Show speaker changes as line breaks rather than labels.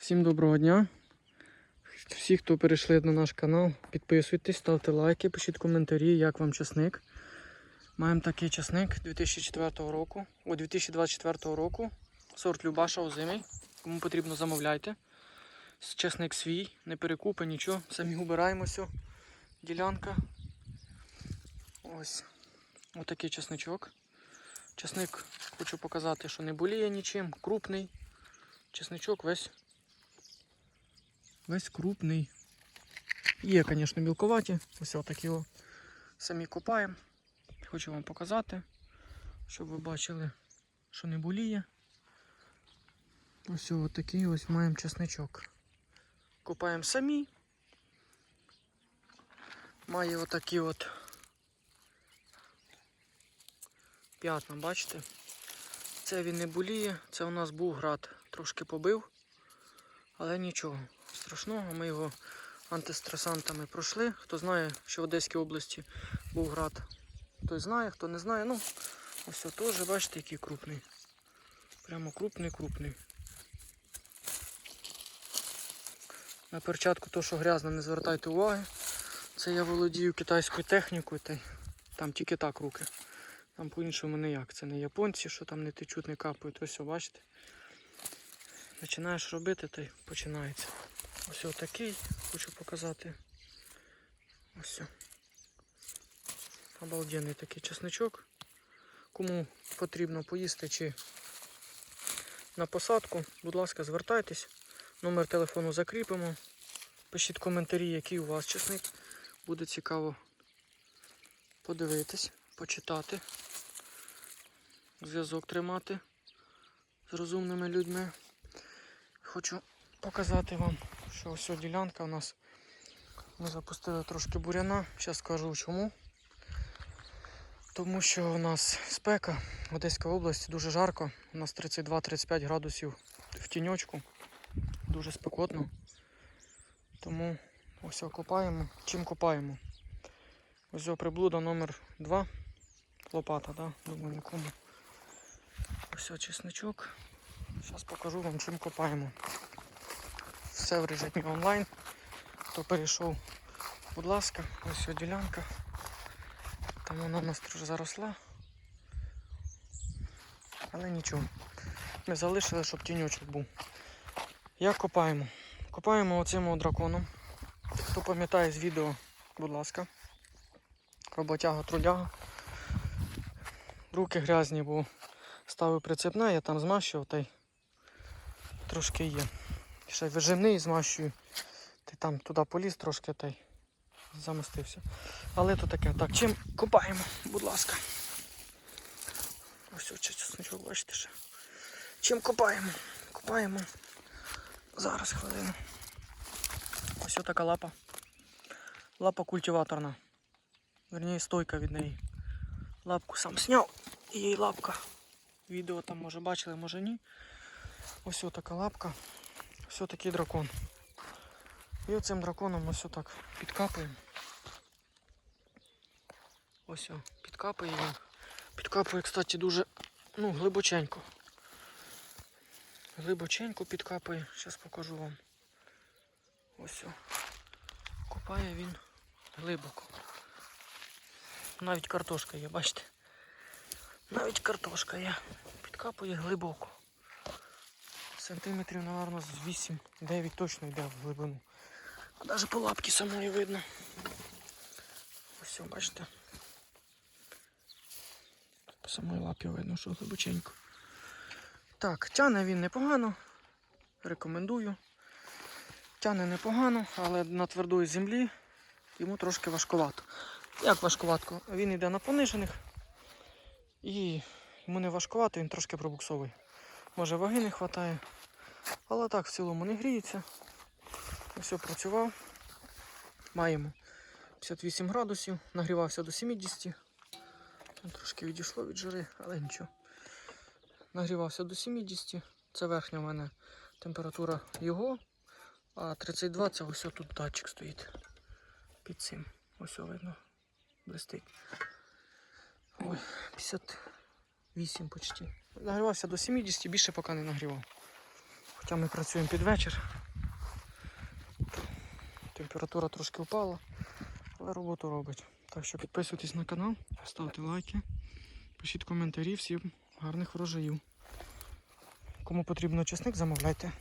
Всім доброго дня. Всі, хто перейшли на наш канал, підписуйтесь, ставте лайки, пишіть коментарі, як вам часник. Маємо такий часник 2004 року, о, 2024 року. Сорт Любаша озимий. Кому потрібно, замовляйте. Часник свій, не перекупи, нічого. Самі убираємо все. Ділянка. Ось. Отакий часничок. Часник хочу показати, що не боліє нічим, крупний. Чесничок весь весь крупний. Є, звісно, мілковаті. Ось отакі о. самі копаємо. Хочу вам показати, щоб ви бачили, що не боліє. Ось отакий ось маємо чесничок. Копаємо самі. Має отакі от п'ятна, бачите? Це він не боліє, це у нас був град, трошки побив, але нічого страшного. Ми його антистресантами пройшли. Хто знає, що в Одеській області був град, той знає, хто не знає. Ну, ось теж, бачите, який крупний. Прямо крупний-крупний. На перчатку то, що грязно, не звертайте уваги. Це я володію китайською технікою, та там тільки так руки. Там по-іншому ніяк. Це не японці, що там не течуть, не капають. Ось, бачите. Починаєш робити, та й починається. Ось отакий, хочу показати. Ось. Обалденний такий чесничок. Кому потрібно поїсти чи на посадку, будь ласка, звертайтесь. Номер телефону закріпимо. Пишіть коментарі, який у вас чесник. Буде цікаво подивитись, почитати, зв'язок тримати з розумними людьми. Хочу показати вам, що ось ділянка у нас. Ми запустили трошки буряна. Зараз скажу чому. Тому що у нас спека в Одеській області дуже жарко. У нас 32-35 градусів в тіньочку. Дуже спекотно. Тому ось копаємо. Чим копаємо? Ось приблуда номер 2 Лопата, да? Думаю, нікому. Ось чесничок. Зараз покажу вам, чим копаємо. Все в режимі онлайн. Хто перейшов, будь ласка, ось ця ділянка. Там вона у нас трошки заросла. Але нічого. Ми залишили, щоб тіньочок був. Як копаємо? Копаємо оцим драконом. Хто пам'ятає з відео, будь ласка. Роботяга, трудяга. Руки грязні, бо ставив прицепне, я там змащував та й трошки є. Ще вижимний змащую. Ти там туди поліз трошки та й замостився. Але то таке. Так, чим копаємо, будь ласка. Ось ось бачите ще. Чим копаємо? Копаємо. Зараз хвилину. Ось така лапа. Лапа культиваторна. Верніше стойка від неї. Лапку сам зняв і її лапка. Відео там може бачили, може ні. Ось така лапка. Ось такий дракон. І оцим драконом ось так підкапуємо. Ось підкапує він. Підкапує, кстати, дуже ну, глибоченько. Глибоченько підкапує. Зараз покажу вам. Ось о. Копає він глибоко. Навіть картошка є, бачите? Навіть картошка є. Підкапує глибоко. Сантиметрів, мабуть, з 8-9 точно йде в глибину. А навіть по лапці самої видно. Ось, бачите? По самої лапі видно, що глибоченько. Так, тяне він непогано. Рекомендую. Тяне непогано, але на твердої землі йому трошки важкувато. Як важкуватко? Він йде на понижених і йому не важкувато, він трошки пробуксовий. Може ваги не вистачає. Але так в цілому не гріється. Все працював. Маємо 58 градусів, нагрівався до 70. Трошки відійшло від жари, але нічого. Нагрівався до 70. Це верхня в мене температура його. А 32 це ось тут датчик стоїть. Під цим. Ось видно. Блистить. Ой, 58 почти. Нагрівався до 70, більше поки не нагрівав. Хоча ми працюємо під вечір. Температура трошки впала, але роботу робить. Так що підписуйтесь на канал, ставте лайки, пишіть коментарі, всім гарних врожаїв. Кому потрібно чесник, замовляйте.